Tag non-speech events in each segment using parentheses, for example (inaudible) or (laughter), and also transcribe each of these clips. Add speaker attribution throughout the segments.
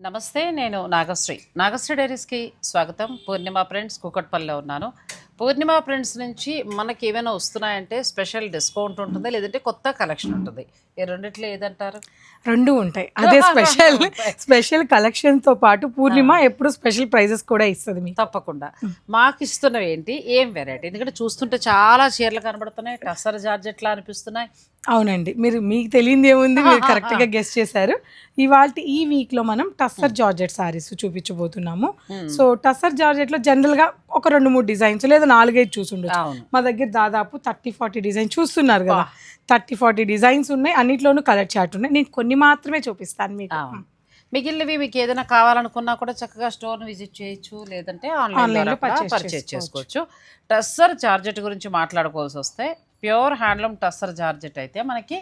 Speaker 1: నమస్తే నేను నాగశ్రీ. నాగశ్రీ డైరీస్కి స్వాగతం. పూర్ణిమ ఫ్రెండ్స్ కుకట్పల్లిలో ఉన్నాను. పూర్ణిమ ఫ్రెండ్స్ నుంచి మనకి ఏమైనా వస్తున్నాయంటే స్పెషల్ డిస్కౌంట్ ఉంటుంది లేదంటే కొత్త కలెక్షన్ ఉంటుంది. ఈ రెండిట్లో ఏదంటారు?
Speaker 2: రెండు ఉంటాయి. అదే (laughs) స్పెషల్ స్పెషల్ కలెక్షన్తో పాటు పూర్ణిమ ఎప్పుడు స్పెషల్ ప్రైజెస్ కూడా ఇస్తుంది మీకు.
Speaker 1: తప్పకుండా. మాకు ఇస్తున్నవి ఏంటి? ఏం వెరైటీ ఎందుకంటే చూస్తుంటే చాలా చీరలు కనబడుతున్నాయి టసర్ జార్జెట్లా అనిపిస్తున్నాయి
Speaker 2: అవునండి. మీరు మీకు తెలియంది ఏముంది? మీరు కరెక్ట్గా గెస్ట్ చేశారు. ఇవాళ ఈ వీక్లో మనం టస్సర్ జార్జెట్ సారీస్ చూపించబోతున్నాము. సో టస్సర్ జార్జెట్లో జనరల్గా ఒక రెండు మూడు డిజైన్స్ లేదా నాలుగైదు చూసుండొచ్చు. మా దగ్గర దాదాపు థర్టీ ఫార్టీ డిజైన్ చూస్తున్నారు కదా. థర్టీ ఫార్టీ డిజైన్స్ ఉన్నాయి. అన్నిట్లోనూ కలర్ చార్ట్ ఉన్నాయి. నేను కొన్ని మాత్రమే చూపిస్తాను మీకు.
Speaker 1: మిగిలినవి మీకు ఏదైనా కావాలనుకున్నా కూడా చక్కగా స్టోర్ విజిట్ చేయొచ్చు లేదంటే ఆన్లైన్లో పర్చేస్ చేసుకోవచ్చు. టస్సర్ జార్జెట్ గురించి మాట్లాడుకోవాల్సి వస్తే ప్యూర్ హ్యాండ్లూమ్ టస్సర్ జార్జెట్ అయితే మనకి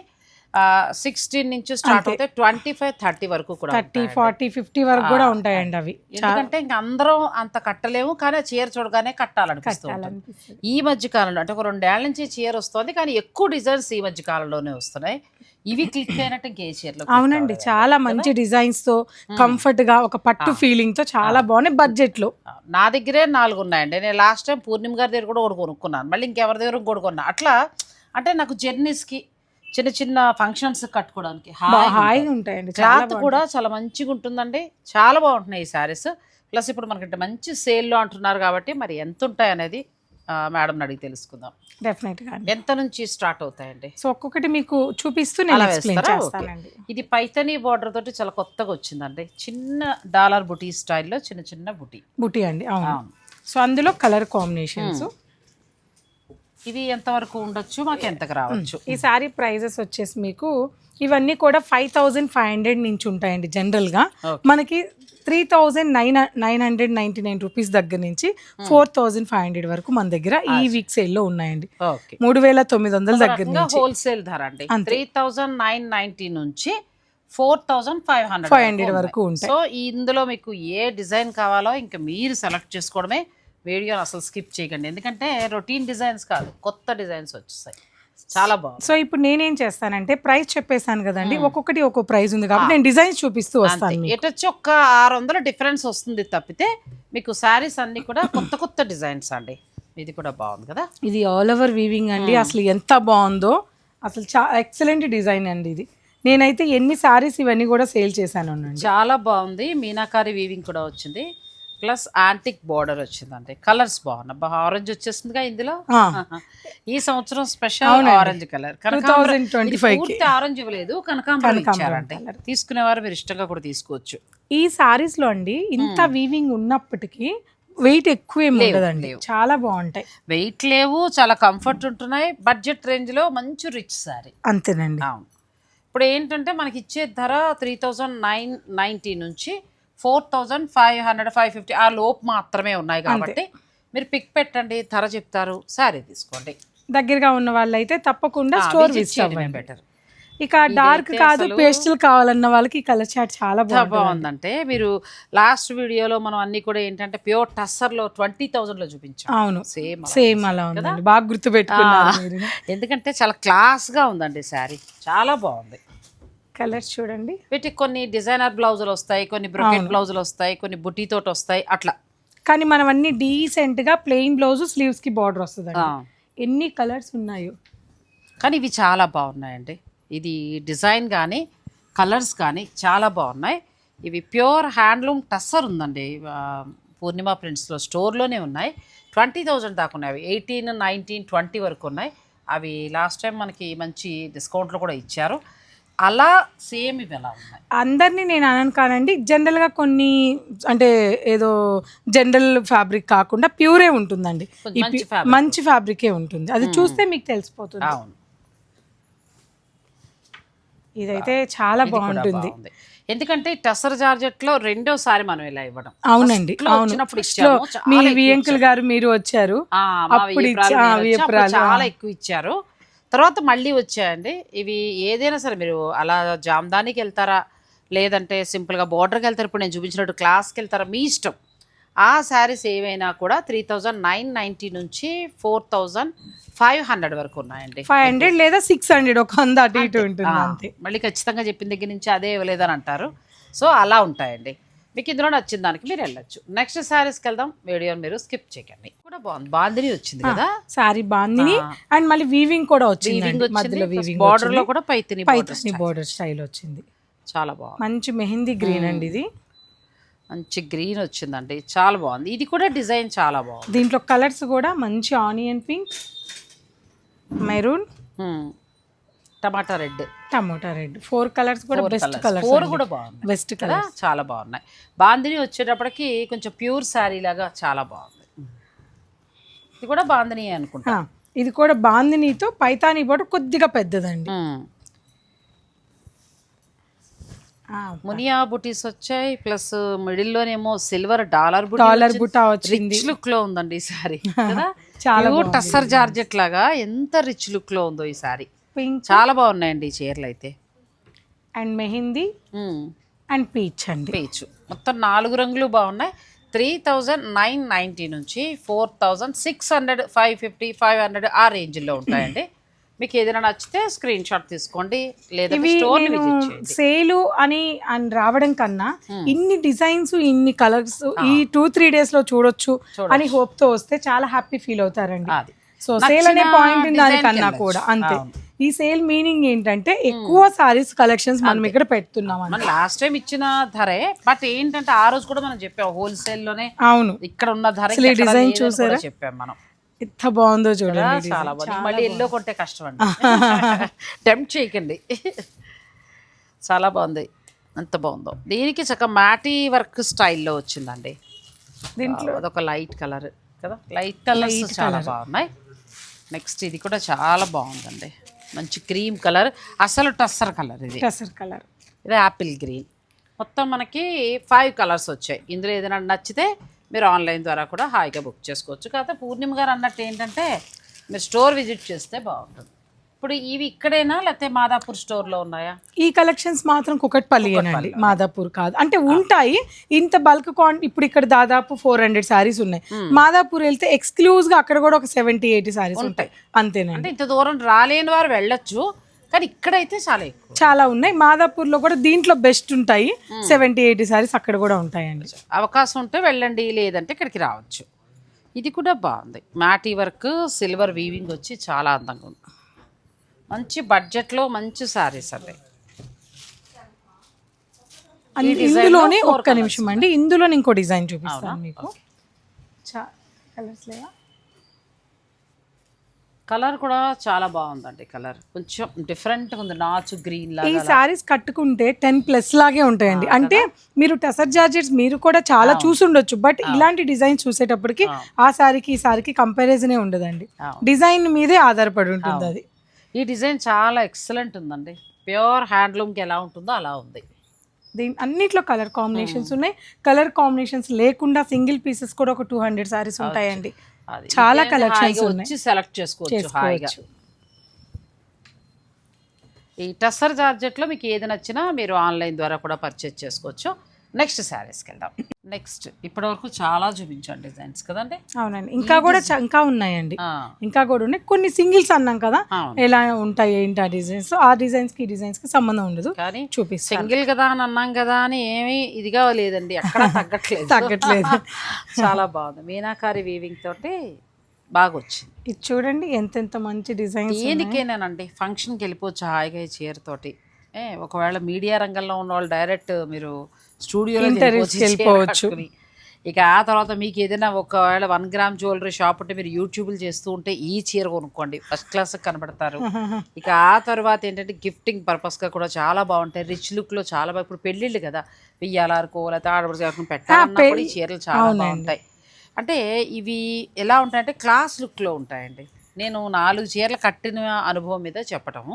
Speaker 1: సిక్స్టీన్ నుంచి స్టార్ట్ అవుతాయి ట్వంటీ ఫైవ్ థర్టీ వరకు కూడా
Speaker 2: థర్టీ. ఫార్టీ ఫిఫ్టీ వరకు కూడా ఉంటాయండి అవి.
Speaker 1: ఎందుకంటే ఇంక అందరం అంత కట్టలేము కానీ చీర చూడగానే కట్టాలనిపిస్తుంది. ఈ మధ్య కాలంలో అంటే ఒక రెండేళ్ళ నుంచి చీర వస్తుంది కానీ ఎక్కువ డిజైన్స్ ఈ మధ్య కాలంలోనే వస్తున్నాయి. ఇవి క్లిక్ అయినట్టు ఇంకే చీరలో
Speaker 2: అవునండి. చాలా మంచి డిజైన్స్తో కంఫర్ట్గా ఒక పట్టు ఫీలింగ్తో చాలా బాగున్నాయి బడ్జెట్లో.
Speaker 1: నా దగ్గరే నాలుగు ఉన్నాయండి. నేను లాస్ట్ టైం పూర్ణిమ గారి దగ్గర కూడా ఒకటి కొనుక్కున్నాను. మళ్ళీ ఇంకెవరి దగ్గర ఇంకోటి కొన్నా. అట్లా అంటే నాకు జర్నీస్కి చిన్న చిన్న ఫంక్షన్స్ కట్టుకోవడానికి హాయిగా
Speaker 2: ఉంటాయండి
Speaker 1: క్లాత్ కూడా చాలా మంచిగా ఉంటుందండి. చాలా బాగుంటున్నాయి ఈ శారీస్ ప్లస్ ఇప్పుడు మనకి మంచి సేల్లో అంటున్నారు కాబట్టి మరి ఎంత ఉంటాయి అనేది మేడం అడిగి తెలుసుకుందాం.
Speaker 2: డెఫినెట్గా
Speaker 1: ఎంత నుంచి స్టార్ట్ అవుతాయండి?
Speaker 2: సో ఒక్కొక్కటి మీకు చూపిస్తూ నేను ఎక్స్ప్లెయిన్? చేస్తానండి.
Speaker 1: ఇది పైతనీ బార్డర్ తోటి చాలా కొత్తగా వచ్చిందండి. చిన్న డాలర్ బుటీ స్టైల్లో చిన్న చిన్న బుటీ.
Speaker 2: బుటీ అండి అవును. సో అందులో కలర్ కాంబినేషన్స్.
Speaker 1: ఇవి ఎంతవరకు ఉండొచ్చు? మాకు ఎంతకు రావచ్చు?
Speaker 2: ఈ సారీ ప్రైజెస్ వచ్చేసి మీకు ఇవన్నీ కూడా ఫైవ్ థౌజండ్ ఫైవ్ హండ్రెడ్ నుంచి ఉంటాయండి జనరల్గా
Speaker 1: Okay.
Speaker 2: మనకి three thousand nine nine hundred ninety nine rupees దగ్గర నుంచి ఫోర్ థౌజండ్ ఫైవ్ హండ్రెడ్ వరకు మన దగ్గర ఈ వీక్ సేల్లో ఉన్నాయండి మూడు వేల తొమ్మిది వందల దగ్గర నుంచి
Speaker 1: హోల్సేల్ ధర అండి. త్రీ థౌజండ్ నైన్ నైన్టీ నుంచి ఫోర్ థౌజండ్ ఫైవ్ హండ్రెడ్
Speaker 2: 500 వరకు ఉంటాయి.
Speaker 1: సో ఇందులో మీకు ఏ డిజైన్ కావాలో ఇంకా మీరు సెలెక్ట్ చేసుకోవడమే వీడియోని అసలు స్కిప్ చేయకండి. ఎందుకంటే రొటీన్ డిజైన్స్ కాదు కొత్త డిజైన్స్ వచ్చేసాయి. చాలా బాగుంది.
Speaker 2: సో ఇప్పుడు నేనేం చేస్తానంటే ప్రైస్ చెప్పేశాను కదండి ఒక్కొక్కటి ఒక్కో ప్రైస్ ఉంది కాబట్టి నేను డిజైన్స్ చూపిస్తూ వస్తాను.
Speaker 1: ఎటొచ్చి ఒక్క ఆరు వందల డిఫరెన్స్ వస్తుంది తప్పితే మీకు శారీస్ అన్ని కూడా కొత్త కొత్త డిజైన్స్ అండి. ఇది కూడా బాగుంది కదా?
Speaker 2: ఇది ఆల్ ఓవర్ వీవింగ్ అండి. అసలు ఎంత బాగుందో అసలు చా ఎక్సలెంట్ డిజైన్ అండి ఇది. నేనైతే ఎన్ని సారీస్ ఇవన్నీ కూడా సేల్ చేశాను
Speaker 1: చాలా బాగుంది. మీనాకారి వీవింగ్ కూడా వచ్చింది. ప్లస్ యాంటిక్ బార్డర్ వచ్చిందండి. కలర్స్ బాగున్నాయి. బాగా ఆరెంజ్ వచ్చేసిందిగా ఇందులో. ఈ సంవత్సరం స్పెషల్ ఆరెంజ్ కలర్.
Speaker 2: 2025 కి.
Speaker 1: పూర్తి ఆరెంజ్ ఇవ్వలేదు కనకాంబరం ఇచ్చారండి. తీసుకునేవారు మీరు ఇష్టంగా కూడా తీసుకోవచ్చు.
Speaker 2: ఈ సారీస్లో అండి ఇంత వీవింగ్ ఉన్నప్పటికీ వెయిట్ ఎక్కువ ఏమి ఉండదండి. చాలా బాగుంటాయి.
Speaker 1: వెయిట్ లేవు చాలా కంఫర్ట్ ఉంటున్నాయి. బడ్జెట్ రేంజ్లో మంచి రిచ్ సారీ
Speaker 2: అంతేనండి.
Speaker 1: ఇప్పుడు ఏంటంటే మనకి ఇచ్చే ధర త్రీ థౌజండ్ నైన్ నైంటీ నుంచి four thousand five hundred five fifty ఆ లోపు మాత్రమే ఉన్నాయి కాబట్టి మీరు పిక్ పెట్టండి ధర చెప్తారు శారీ తీసుకోండి.
Speaker 2: దగ్గరగా ఉన్న వాళ్ళైతే తప్పకుండా స్టోర్
Speaker 1: బెటర్
Speaker 2: ఇక డార్క్ కాదు పేస్టల్ కావాలన్న వాళ్ళకి ఈ కలర్ చాట్ చాలా
Speaker 1: బాగుందంటే మీరు లాస్ట్ వీడియోలో మనం అన్ని కూడా ఏంటంటే ప్యూర్ టస్సర్లో ట్వంటీ థౌజండ్లో చూపించాం.
Speaker 2: అవును.
Speaker 1: సేమ్
Speaker 2: సేమ్ అలా ఉందండి. బాగా గుర్తు పెట్టుకున్నారు మీరు.
Speaker 1: ఎందుకంటే చాలా క్లాస్గా ఉందండి శారీ. చాలా బాగుంది.
Speaker 2: కలర్స్ చూడండి.
Speaker 1: వీటికి కొన్ని డిజైనర్ బ్లౌజులు వస్తాయి కొన్ని బ్రొకెట్ బ్లౌజులు వస్తాయి కొన్ని బుటీ తోటి వస్తాయి అట్లా.
Speaker 2: కానీ మనం అన్ని డీసెంట్గా ప్లెయిన్ బ్లౌజ్ స్లీవ్స్కి బార్డర్ వస్తుంది. ఎన్ని కలర్స్ ఉన్నాయో.
Speaker 1: కానీ ఇవి చాలా బాగున్నాయండి. ఇది డిజైన్ కానీ కలర్స్ కానీ చాలా బాగున్నాయి. ఇవి ప్యూర్ హ్యాండ్లూమ్ టస్సర్ ఉందండి. పూర్ణిమ ప్రింట్స్లో స్టోర్లోనే ఉన్నాయి. ట్వంటీ థౌజండ్ దాకా ఉన్నాయి. అవి ఎయిటీన్ నైన్టీన్ ట్వంటీ వరకు ఉన్నాయి. అవి లాస్ట్ టైం మనకి మంచి డిస్కౌంట్లో కూడా ఇచ్చారు. అలా సేమ్ ఇవి ఎలా ఉన్నాయి?
Speaker 2: అందరినీ నేను అనను కానండి జనరల్గా కొన్ని అంటే ఏదో జనరల్ ఫ్యాబ్రిక్ కాకుండా ప్యూరే ఉంటుందండి. ఈ
Speaker 1: మంచి
Speaker 2: ఫ్యాబ్రికే. ఉంటుంది. అది చూస్తే మీకు తెలిసిపోతుంది.
Speaker 1: అవును.
Speaker 2: ఇదైతే చాలా
Speaker 1: ఇది కూడా
Speaker 2: బాగుంటుంది.
Speaker 1: బాగుంది. ఎందుకంటే టసర్ జార్జెట్లో రెండోసారి మనం ఇలా ఇవ్వడం.
Speaker 2: అవునండి
Speaker 1: First లో
Speaker 2: అవును.
Speaker 1: వచ్చినప్పుడు
Speaker 2: First లో
Speaker 1: ఇచ్చాము,
Speaker 2: మీ
Speaker 1: ఎక్కువ
Speaker 2: వియంకుల్ గారు మీరు వచ్చారు.
Speaker 1: ఆ, మా
Speaker 2: అప్పుడు
Speaker 1: వియ్యపురాలు
Speaker 2: ఇచ్చా-
Speaker 1: నేను వచ్చి అప్పుడు
Speaker 2: వియ్యపురాలు,
Speaker 1: చాలా. ఎక్కువ ఇచ్చారు. తర్వాత మళ్ళీ వచ్చాయండి. ఇవి ఏదైనా సరే మీరు అలా జామ్దానికి వెళ్తారా? లేదంటే సింపుల్గా బోర్డర్కి వెళ్తారు? ఇప్పుడు నేను చూపించినట్టు క్లాస్కి వెళ్తారా? మీ ఇష్టం. ఆ శారీస్ ఏవైనా కూడా త్రీ థౌజండ్ నైన్ నైంటీ నుంచి ఫోర్ థౌజండ్ ఫైవ్ హండ్రెడ్ వరకు ఉన్నాయండి.
Speaker 2: ఫైవ్ హండ్రెడ్ లేదా సిక్స్ హండ్రెడ్ ఒక వంద అటు ఇటు ఉంటుంది
Speaker 1: మళ్ళీ ఖచ్చితంగా చెప్పిన దగ్గర నుంచి అదే ఇవ్వలేదని అంటారు. సో అలా ఉంటాయండి. మీకు ఇందులో నచ్చిన దానికి మీరు వెళ్ళొచ్చు. నెక్స్ట్ శారీస్కి వెళ్దాం. వీడియోని మీరు స్కిప్ చేయకండి. కూడా బాగుంది. బాందిని వచ్చింది కదా?
Speaker 2: సారీ బాందిని అండ్ మళ్ళీ వీవింగ్ కూడా వచ్చింది. మధ్యలో వీవింగ్
Speaker 1: బార్డర్లో కూడా పైతిని
Speaker 2: పైతని బోర్డర్ స్టైల్ వచ్చింది.
Speaker 1: చాలా బాగుంది.
Speaker 2: మంచి మెహందీ గ్రీన్ అండి ఇది.
Speaker 1: మంచి గ్రీన్ వచ్చిందండి. చాలా బాగుంది. ఇది కూడా డిజైన్ చాలా బాగుంది.
Speaker 2: దీంట్లో కలర్స్ కూడా మంచి onion pink maroon.
Speaker 1: Tomato red.
Speaker 2: Tomato red. Four colours కూడా బెస్ట్ కలర్స్
Speaker 1: ఫోర్ కూడా బాగుంది
Speaker 2: బెస్ట్
Speaker 1: కదా?
Speaker 2: కలర్
Speaker 1: చాలా బాగున్నాయి. బాందిని వచ్చేటప్పటికి కొంచెం ప్యూర్ శారీ లాగా చాలా బాగుంది. ఇది కూడా బాందిని అనుకుంటా.
Speaker 2: ఇది కూడా బాందినీతో పైతానీ బోర్డర్ కొద్దిగా పెద్దదండి.
Speaker 1: మునియా బుటీస్ వచ్చాయి ప్లస్ మిడిల్లోనేమో సిల్వర్ డాలర్ బుటీ
Speaker 2: డాలర్ బుటా వచ్చింది.
Speaker 1: రిచ్ లుక్లో ఉందండి ఈ సారీ (laughs)
Speaker 2: చాలా
Speaker 1: టస్సర్ జార్జెట్ లాగా ఎంత రిచ్ లుక్లో ఉందో ఈ సారీ
Speaker 2: పింక్
Speaker 1: చాలా బాగున్నాయండి ఈ చీరలు అయితే.
Speaker 2: అండ్ మెహందీ అండ్ పీచ్ అండి.
Speaker 1: పేచు. మొత్తం నాలుగు రంగులు బాగున్నాయి. త్రీ థౌజండ్ నైన్ నైంటీ నుంచి four thousand six hundred five fifty five hundred ఆ రేంజ్లో ఉంటాయండి. మీకు ఏదైనా నచ్చితే స్క్రీన్ షాట్ తీసుకోండి. లేదా
Speaker 2: సేలు అని అని రావడం కన్నా ఇన్ని డిజైన్స్ ఇన్ని కలర్స్ ఈ టూ త్రీ డేస్లో చూడొచ్చు. అని హోప్తో వస్తే చాలా హ్యాపీ ఫీల్ అవుతారండి. సో సేల్ అనే పాయింట్ దానికన్నా కూడా. అంతే. ఈ సేల్ మీనింగ్ ఏంటంటే ఎక్కువ సారీస్ కలెక్షన్స్ మనం ఇక్కడ పెడుతున్నాం
Speaker 1: మనం లాస్ట్ టైం ఇచ్చిన ధరే బట్ ఏంటంటే ఆ రోజు కూడా మనం చెప్పాం హోల్సేల్లోనే
Speaker 2: అవును.
Speaker 1: ఇక్కడ ఉన్న ధర కూడా
Speaker 2: చూసారా?
Speaker 1: చెప్పాం మనం.
Speaker 2: ఎంత బాగుందో చూడండి.
Speaker 1: చాలా బాగుంది. మళ్ళీ ఎల్లో కొంటే కష్టం అండి. (laughs) టెంప్ట్ చేయకండి. చాలా బాగుంది. ఎంత బాగుందో. దీనికి చక్కగా మ్యాటీ వర్క్ స్టైల్లో వచ్చిందండి.
Speaker 2: దీంట్లో?
Speaker 1: అదొక లైట్ కలర్ కదా. లైట్ కలర్స్ చాలా బాగున్నాయి. నెక్స్ట్ ఇది కూడా చాలా బాగుందండి. మంచి క్రీమ్ కలర్ అసలు టస్సర్ కలర్ ఇది.
Speaker 2: టసర్ కలర్.
Speaker 1: ఇది యాపిల్ గ్రీన్. మొత్తం మనకి ఫైవ్ కలర్స్ వచ్చాయి. ఇందులో ఏదైనా నచ్చితే మీరు ఆన్లైన్ ద్వారా కూడా హాయిగా బుక్ చేసుకోవచ్చు. కాకపోతే పూర్ణిమ గారు అన్నట్టు ఏంటంటే మీరు స్టోర్ విజిట్ చేస్తే బాగుంటుంది. ఇప్పుడు ఇవి ఇక్కడేనా లేకపోతే మాదాపూర్ స్టోర్లో ఉన్నాయా?
Speaker 2: ఈ కలెక్షన్స్ మాత్రం కుకట్పల్లియేనండి మాదాపూర్ కాదు. అంటే ఉంటాయి. ఇంత బల్క్ క్వాంటిటీ ఇప్పుడు ఇక్కడ దాదాపు ఫోర్ హండ్రెడ్ సారీస్ ఉన్నాయి. మాదాపూర్ వెళ్తే ఎక్స్క్లూజ్గా అక్కడ కూడా ఒక సెవెంటీ ఎయిటీ సారీస్ ఉంటాయి. అంతేనండి.
Speaker 1: అంటే ఇంత దూరం రాలేని వారు వెళ్ళొచ్చు కానీ ఇక్కడైతే చాలా ఎక్కువ.
Speaker 2: చాలా ఉన్నాయి. మాదాపూర్లో కూడా దీంట్లో బెస్ట్ ఉంటాయి. సెవెంటీ ఎయిటీ సారీస్ అక్కడ కూడా ఉంటాయండి.
Speaker 1: అవకాశం ఉంటే వెళ్ళండి లేదంటే ఇక్కడికి రావచ్చు. ఇది కూడా బాగుంది. మ్యాటీ వర్క్ సిల్వర్ వీవింగ్ వచ్చి చాలా అందంగా ఉంది. మంచి బడ్జెట్లో మంచి శారీస్ అండి
Speaker 2: ఇందులోనే ఒక్క నిమిషం అండి. ఇందులో ఇంకో డిజైన్ చూపిస్తాను మీకు?
Speaker 1: కలర్ కూడా చాలా బాగుందండి కలర్ కొంచెం డిఫరెంట్గా ఉంది నాచు గ్రీన్
Speaker 2: ఈ
Speaker 1: లాగా.
Speaker 2: సారీస్ కట్టుకుంటే టెన్ ప్లస్ లాగే ఉంటాయండి. అంటే మీరు టసర్ జార్జెట్స్ మీరు కూడా చాలా చూసుండొచ్చు బట్ ఇలాంటి డిజైన్ చూసేటప్పటికి ఆ. సారీకి ఈ సారీకి కంపారిజనే ఉండదండి. డిజైన్ మీదే ఆధారపడి ఉంటుంది అది.
Speaker 1: ఈ డిజైన్ చాలా ఎక్సలెంట్ ఉందండి. ప్యూర్ హ్యాండ్లూమ్కి ఎలా ఉంటుందో అలా ఉంది.
Speaker 2: దీని అన్నిట్లో కలర్ కాంబినేషన్స్ ఉన్నాయి. కలర్ కాంబినేషన్స్ లేకుండా సింగిల్ పీసెస్ కూడా ఒక టూ హండ్రెడ్ సారీస్ ఉంటాయండి. చాలా ఉన్నాయి.
Speaker 1: వచ్చి సెలెక్ట్ చేసుకోవచ్చు హాయిగా. ఈ టస్సర్ జార్జెట్లో మీకు ఏది నచ్చినా మీరు ఆన్లైన్ ద్వారా కూడా పర్చేజ్ చేసుకోవచ్చు. నెక్స్ట్ శారీస్కి వెళ్దాం. నెక్స్ట్ ఇప్పటివరకు చాలా చూపించాను డిజైన్స్ కదండి
Speaker 2: అవునండి. ఇంకా కూడా ఇంకా ఉన్నాయండి. ఇంకా కూడా ఉన్నాయి. కొన్ని సింగిల్స్ అన్నాం కదా. ఎలా ఉంటాయి ఏంటి ఆ డిజైన్స్? ఆ డిజైన్స్కి డిజైన్స్కి సంబంధం ఉండదు.
Speaker 1: కానీ
Speaker 2: చూపిస్తాను.
Speaker 1: సింగిల్ కదా అని అన్నాం కదా అని ఏమీ ఇదిగా లేదండి. ఎక్కడ తగ్గట్లేదు.
Speaker 2: తగ్గట్లేదు.
Speaker 1: చాలా బాగుంది. మీనాకారి వీవింగ్ తోటి బాగా వచ్చింది.
Speaker 2: ఇది చూడండి ఎంతెంత మంచి డిజైన్స్
Speaker 1: దేనికేనానండి? ఫంక్షన్కి వెళ్ళిపోవచ్చు హాయిగా ఈ చీరతోటి ఒకవేళ మీడియా రంగంలో ఉన్న వాళ్ళు డైరెక్ట్ మీరు స్టూడియోలో
Speaker 2: కి వెళ్ళిపోవచ్చు.
Speaker 1: ఇక ఆ తర్వాత మీకు ఏదైనా ఒకవేళ వన్ గ్రామ్ జ్యువెలరీ షాప్ ఉంటే మీరు యూట్యూబ్లు చేస్తూ ఉంటే ఈ చీర కొనుక్కోండి. ఫస్ట్ క్లాస్ కనబడతారు. (laughs) ఇక ఆ తర్వాత ఏంటంటే గిఫ్టింగ్ పర్పస్గా కూడా చాలా బాగుంటాయి. రిచ్ లుక్లో చాలా బాగా ఇప్పుడు పెళ్ళిళ్ళు కదా. వెయ్యాలారుకో లేకపోతే ఆడపడి కాకుండా పెట్టాలన్నా కూడా ఈ చీరలు చాలా బాగుంటాయి. అంటే ఇవి ఎలా ఉంటాయంటే క్లాస్ లుక్లో ఉంటాయండి. నేను నాలుగు చీరలు కట్టిన అనుభవం మీద చెప్పటం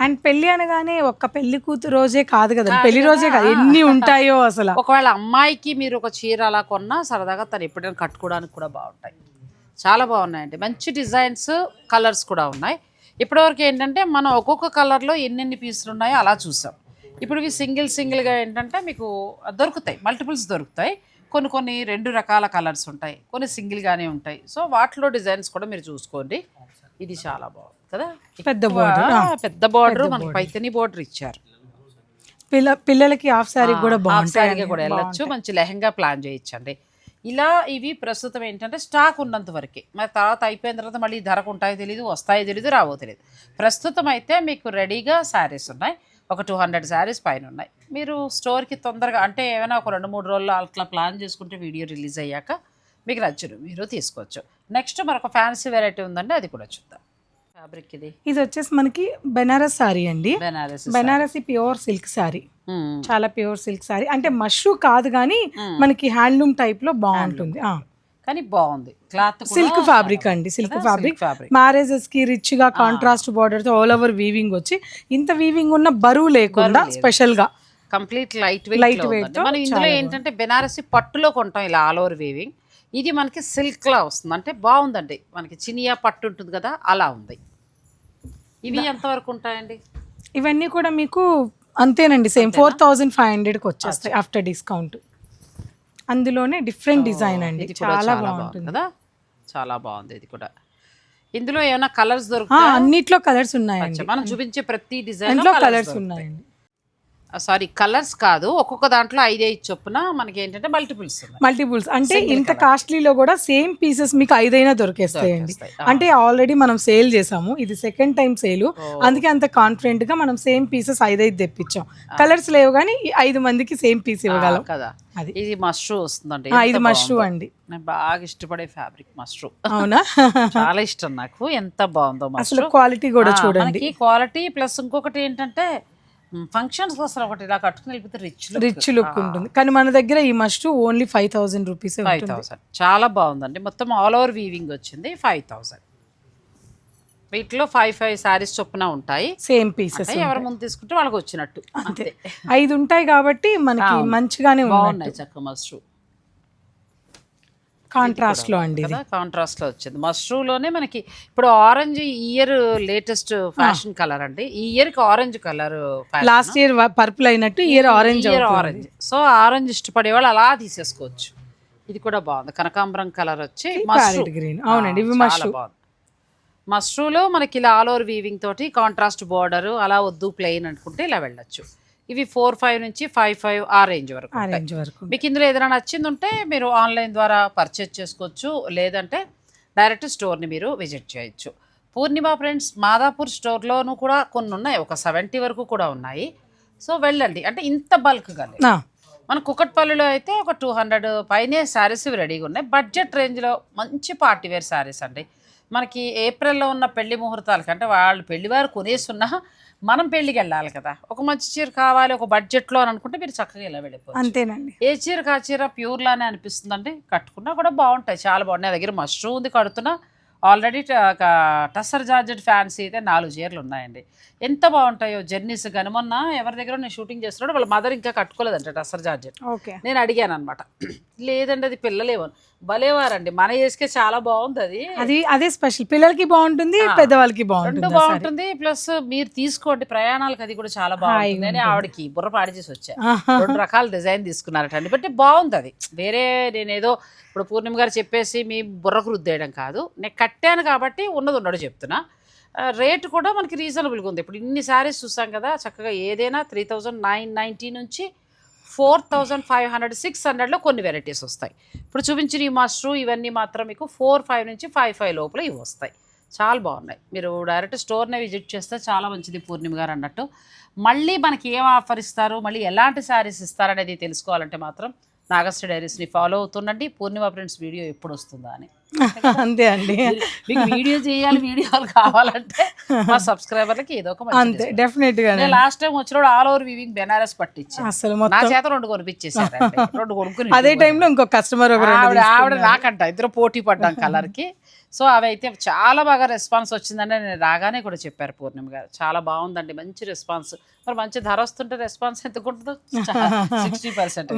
Speaker 2: అండ్ పెళ్ళి అనగానే ఒక్క పెళ్ళి కూతురు రోజే కాదు కదా. పెళ్ళి రోజే కాదు. ఎన్ని ఉంటాయో అసలు.
Speaker 1: ఒకవేళ అమ్మాయికి మీరు ఒక చీర అలా కొన్నా సరదాగా తను ఎప్పుడైనా కట్టుకోవడానికి కూడా బాగుంటాయి. చాలా బాగున్నాయండి. మంచి డిజైన్స్ కలర్స్ కూడా ఉన్నాయి. ఇప్పటివరకు ఏంటంటే మనం ఒక్కొక్క కలర్లో ఎన్నెన్ని పీసులు ఉన్నాయో అలా చూసాం. ఇప్పుడు ఇవి సింగిల్ సింగిల్గా ఏంటంటే మీకు దొరుకుతాయి. మల్టిపుల్స్ దొరుకుతాయి. కొన్ని కొన్ని రెండు రకాల కలర్స్ ఉంటాయి. కొన్ని సింగిల్గానే ఉంటాయి. సో వాటిలో డిజైన్స్ కూడా మీరు చూసుకోండి. ఇది చాలా బాగుంది. కదా?
Speaker 2: పెద్ద
Speaker 1: ఎక్కువ పెద్ద బార్డర్ మనకి పైతని బార్డర్ ఇచ్చారు.
Speaker 2: పిల్ల పిల్లలకి హాఫ్ శారీ కూడా
Speaker 1: హాఫ్
Speaker 2: బాగుంటాయి
Speaker 1: శారీగా కూడా వెళ్ళొచ్చు. మంచి లెహంగా ప్లాన్ చేయొచ్చండి ఇలా ఇవి ప్రస్తుతం ఏంటంటే స్టాక్ ఉన్నంత వరకే. మరి తర్వాత అయిపోయిన తర్వాత మళ్ళీ ధరకు ఉంటాయో తెలియదు వస్తాయో తెలియదు రావో తెలియదు ప్రస్తుతం అయితే మీకు రెడీగా శారీస్ ఉన్నాయి. ఒక టూ హండ్రెడ్ శారీస్ పైన ఉన్నాయి. మీరు స్టోర్కి తొందరగా అంటే ఏమైనా ఒక రెండు మూడు రోజులు అట్లా ప్లాన్ చేసుకుంటే వీడియో రిలీజ్ అయ్యాక మీకు నచ్చును. మీరు తీసుకోవచ్చు. నెక్స్ట్ మరొక ఫ్యాన్సీ వెరైటీ ఉందండి అది కూడా చూద్దాం. ఫ్యాబ్రిక్ ఇది
Speaker 2: ఇది వచ్చేసి మనకి బెనారస్ శారీ అండి.
Speaker 1: బెనారస్
Speaker 2: బెనారసీ ప్యూర్ సిల్క్ శారీ చాలా ప్యూర్ సిల్క్ శారీ అంటే మష్రూ కాదు కానీ మనకి హ్యాండ్లూమ్ టైప్లో బాగుంటుంది.
Speaker 1: కానీ బాగుంది. క్లాత్
Speaker 2: సిల్క్ ఫ్యాబ్రిక్ అండి సిల్క్ ఫ్యాబ్రిక్.
Speaker 1: ఫ్యాబ్రిక్.
Speaker 2: మ్యారేజెస్కి రిచ్గా కాంట్రాస్ట్ బార్డర్తో ఆల్ ఓవర్ వీవింగ్ వచ్చి ఇంత వీవింగ్ ఉన్న బరువు లేకుండా స్పెషల్గా.
Speaker 1: కంప్లీట్ లైట్ వెయిట్
Speaker 2: Light
Speaker 1: లో
Speaker 2: weight
Speaker 1: ఉందండి.
Speaker 2: తో
Speaker 1: మనం ఇందులో ఏంటంటే బెనారసి పట్టులో కొంటాం ఇలా ఆల్ ఓవర్ వీవింగ్ ఇది మనకి సిల్క్ లా వస్తుంది. అంటే బాగుందండి. మనకి చినియా పట్టు ఉంటుంది కదా అలా ఉంది. ఇవి ఎంతవరకు ఉంటాయండి?
Speaker 2: ఇవన్నీ కూడా మీకు అంతేనండి సేమ్ ఫోర్ థౌజండ్ ఫైవ్ హండ్రెడ్కి వచ్చేస్తాయి ఆఫ్టర్ డిస్కౌంట్ అందులోనే డిఫరెంట్ డిజైన్ అండి చాలా బాగుంటుంది.
Speaker 1: కదా? చాలా బాగుంది ఇది కూడా. ఇందులో ఏమైనా కలర్స్ దొరుకుతాయి?
Speaker 2: అన్నిట్లో కలర్స్ ఉన్నాయండి.
Speaker 1: మనం చూపించే ప్రతి డిజైన్
Speaker 2: కలర్స్ ఉన్నాయండి.
Speaker 1: సారీ కలర్స్ కాదు. ఒక్కొక్క దాంట్లో ఐదైదు చొప్పున మనకి ఏంటంటే మల్టిపుల్స్
Speaker 2: మల్టిపుల్స్ అంటే ఇంత కాస్ట్లీలో కూడా సేమ్ పీసెస్ మీకు ఐదైనా దొరికేస్తాయండి.
Speaker 1: దొరికేస్తాయి.
Speaker 2: అంటే ఆల్రెడీ మనం సేల్ చేసాము. ఇది సెకండ్ టైం సేల్ అందుకే అంత కాన్ఫిడెంట్గా మనం సేమ్ పీసెస్ ఐదైదు తెప్పించాం. కలర్స్ లేవు కానీ ఐదు మందికి సేమ్ పీస్ ఇవ్వగలం.
Speaker 1: కదా.
Speaker 2: అది.
Speaker 1: ఇది మష్రూ వస్తుందండి.
Speaker 2: ఇది మష్రూ. అండి.
Speaker 1: నేను బాగా ఇష్టపడే ఫ్యాబ్రిక్ మష్రూ
Speaker 2: అవునా?
Speaker 1: చాలా ఇష్టం నాకు. ఎంత బాగుందో
Speaker 2: అసలు క్వాలిటీ కూడా చూడండి.
Speaker 1: క్వాలిటీ ప్లస్ ఇంకొకటి ఏంటంటే ఫంక్షన్స్ అసలు ఒకటి ఇలా కట్టుకుని వెళ్ళిపోతే రిచ్
Speaker 2: రిచ్ లుక్ ఉంటుంది. కానీ మన దగ్గర ఈ mashru only five thousand rupees
Speaker 1: five thousand చాలా బాగుందండి. మొత్తం ఆల్ ఓవర్ వీవింగ్ వచ్చింది. ఫైవ్ థౌసండ్ వీటిలో ఫైవ్ ఫైవ్ శారీస్ చొప్పున ఉంటాయి.
Speaker 2: సేమ్ పీసెస్
Speaker 1: ఎవరి ముందు తీసుకుంటే వాళ్ళకి వచ్చినట్టు. అంతే.
Speaker 2: ఐదు ఉంటాయి కాబట్టి మనకి మంచిగానే ఉన్నాయి
Speaker 1: బాగున్నాయి చక్క మష్రూ
Speaker 2: కాంట్రాస్ట్లో అండి
Speaker 1: కదా కాంట్రాస్ట్లో వచ్చింది. మష్రూ లోనే మనకి ఇప్పుడు orange year latest fashion colour అండి. ఈ ఇయర్కి orange colour
Speaker 2: last year purple అయినట్టు year orange
Speaker 1: year orange so orange ఇష్టపడే వాళ్ళు అలా తీసేసుకోవచ్చు. ఇది కూడా బాగుంది. కనకాంబరం కలర్ వచ్చి
Speaker 2: గ్రీన్ అవునండి ఇవి మష్రూ.
Speaker 1: బాగుంది. మష్రూలో మనకి ఇలా ఆల్ ఓవర్ వీవింగ్ తోటి కాంట్రాస్ట్ బార్డర్ అలా వద్దు ప్లెయిన్ అనుకుంటే ఇలా వెళ్ళొచ్చు. ఇవి ఫోర్ ఫైవ్ నుంచి ఫైవ్ ఫైవ్ ఆ రేంజ్ వరకు ఉంటాయి.
Speaker 2: ఆరెంజ్ వరకు
Speaker 1: మీకు ఇందులో ఏదైనా నచ్చింది ఉంటే మీరు ఆన్లైన్ ద్వారా పర్చేజ్ చేసుకోవచ్చు లేదంటే డైరెక్ట్ స్టోర్ని మీరు విజిట్ చేయొచ్చు. పూర్ణిమ ఫ్రెండ్స్ మాదాపూర్ స్టోర్లోనూ కూడా కొన్ని ఉన్నాయి ఒక సెవెంటీ వరకు కూడా ఉన్నాయి. సో వెళ్ళండి. అంటే ఇంత బల్క్గా మన కుకట్పల్లిలో అయితే ఒక టూ హండ్రెడ్ పైనే శారీస్ రెడీగా ఉన్నాయి. బడ్జెట్ రేంజ్లో మంచి పార్టీ వేర్ శారీస్ అండి. మనకి ఏప్రిల్లో ఉన్న పెళ్ళి ముహూర్తాలకి అంటే వాళ్ళు పెళ్ళి వారు కొనేసున్నా మనం పెళ్ళికి వెళ్ళాలి కదా. ఒక మంచి చీర కావాలి ఒక బడ్జెట్లో అని అనుకుంటే మీరు చక్కగా ఇలా వెళ్ళిపోవచ్చు.
Speaker 2: అంతేనండి.
Speaker 1: ఏ చీర కా చీర ప్యూర్లానే అనిపిస్తుంది అండి కట్టుకున్నా కూడా బాగుంటాయి. చాలా బాగున్నాయి నా దగ్గర మష్రూ ఉంది కడుతున్నా. ఆల్రెడీ టస్సర్ జార్జెట్ ఫ్యాన్సీ అయితే నాలుగు చీరలు ఉన్నాయండి. ఎంత బాగుంటాయో జర్నీస్ కానీ మొన్న ఎవరి దగ్గర నేను షూటింగ్ చేస్తున్నాడు వాళ్ళ మదర్ ఇంకా కట్టుకోలేదంట జార్జెట్.
Speaker 2: ఓకే.
Speaker 1: నేను అడిగాను అనమాట లేదండి అది పిల్లలేమో. భలేవారండి మన ఏజ్కే చాలా బాగుంది అది.
Speaker 2: అది అదే స్పెషల్. పిల్లలకి బాగుంటుంది పెద్దవాళ్ళకి బాగుంటుంది
Speaker 1: బాగుంటుంది ప్లస్ మీరు తీసుకోండి ప్రయాణాలకు అది కూడా చాలా బాగుంటుంది అని ఆవిడకి బుర్ర పాడి చేసి వచ్చా. రెండు రకాల డిజైన్ తీసుకున్నారటండి బట్ బాగుంది అది. వేరే నేనేదో ఇప్పుడు పూర్ణిమ గారు చెప్పేసి మీ బుర్రకు రుద్దేయడం కాదు. నేను కట్టాను కాబట్టి ఉన్నది ఉన్నట్టు చెప్తున్నా. రేటు కూడా మనకి రీజనబుల్గా ఉంది. ఇప్పుడు ఇన్ని శారీస్ చూసాం కదా చక్కగా ఏదైనా త్రీ థౌజండ్ నైన్ నైంటీ నుంచి four thousand five hundred six హండ్రెడ్లో కొన్ని వెరైటీస్ వస్తాయి. ఇప్పుడు చూపించిన ఈ మష్రూ ఇవన్నీ మాత్రం మీకు ఫోర్ ఫైవ్ నుంచి ఫైవ్ ఫైవ్ లోపల ఇవి వస్తాయి. చాలా బాగున్నాయి. మీరు డైరెక్ట్ స్టోర్నే విజిట్ చేస్తే చాలా మంచిది పూర్ణిమ గారు అన్నట్టు. మళ్ళీ మనకి ఏం ఆఫర్ ఇస్తారు? మళ్ళీ ఎలాంటి శారీస్ ఇస్తారనేది తెలుసుకోవాలంటే మాత్రం నాగశ్రీ డైరీస్ని ఫాలో అవుతుండండి. పూర్ణిమ ఫ్రెండ్స్ వీడియో ఎప్పుడు వస్తుందా అని. (laughs)
Speaker 2: అంతే అండి.
Speaker 1: మీకు వీడియో చేయాలి వీడియోలు కావాలంటే మా సబ్స్క్రైబర్లకి ఏదో ఒక
Speaker 2: అంతే డెఫినెట్గా
Speaker 1: నేను లాస్ట్ టైం వచ్చినప్పుడు ఆల్ ఓవర్ వివింగ్ బెనారస్ పట్టించి.
Speaker 2: అసలు
Speaker 1: నా చేత రెండు కొనిపించేశారండి. (laughs) రెండు కొనుక్కుని
Speaker 2: అదే టైంలో ఇంకో కస్టమర్
Speaker 1: ఆవిడ ఆవిడ నాకంట ఇద్దరు పోటీ పడ్డాం (laughs) కలర్కి. సో అవి అయితే చాలా బాగా రెస్పాన్స్ వచ్చిందని నేను రాగానే కూడా చెప్పారు పూర్ణిమ గారు. చాలా బాగుందండి మంచి రెస్పాన్స్ మరి మంచి ధర వస్తుంటే రెస్పాన్స్ ఉంటుందో? సిక్స్టీ పర్సెంట్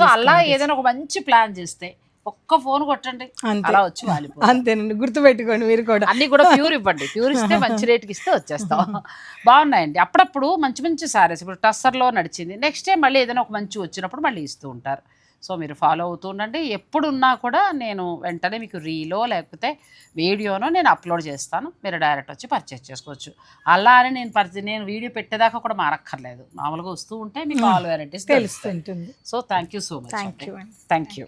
Speaker 1: సో అలా ఏదైనా ఒక మంచి ప్లాన్ చేస్తే ఒక్క ఫోన్ కొట్టండి. అలా వచ్చి వాలిపో
Speaker 2: అంతేనండి గుర్తుపెట్టుకోండి మీరు కూడా.
Speaker 1: అన్ని కూడా ప్యూర్ ఇవ్వండి. ప్యూర్ ఇస్తే (laughs) మంచి రేట్కి ఇస్తే వచ్చేస్తాం. బాగున్నాయండి. అప్పుడప్పుడు మంచి మంచి సారీస్. ఇప్పుడు టస్సర్లో నడిచింది. నెక్స్ట్ టైం మళ్ళీ ఏదైనా ఒక మంచి వచ్చినప్పుడు మళ్ళీ ఇస్తూ ఉంటారు. సో మీరు ఫాలో అవుతూ ఉండండి. ఎప్పుడున్నా కూడా నేను వెంటనే మీకు రీలో లేకపోతే వీడియోనో నేను అప్లోడ్ చేస్తాను. మీరు డైరెక్ట్ వచ్చి పర్చేస్ చేసుకోవచ్చు. అలా అని నేను పర్చే నేను వీడియో పెట్టేదాకా కూడా మారక్కర్లేదు. మామూలుగా వస్తూ ఉంటే మీకు all varieties
Speaker 2: తెలుస్తుంటుంది.
Speaker 1: So thank you so much
Speaker 2: thank you అండి.
Speaker 1: Thank you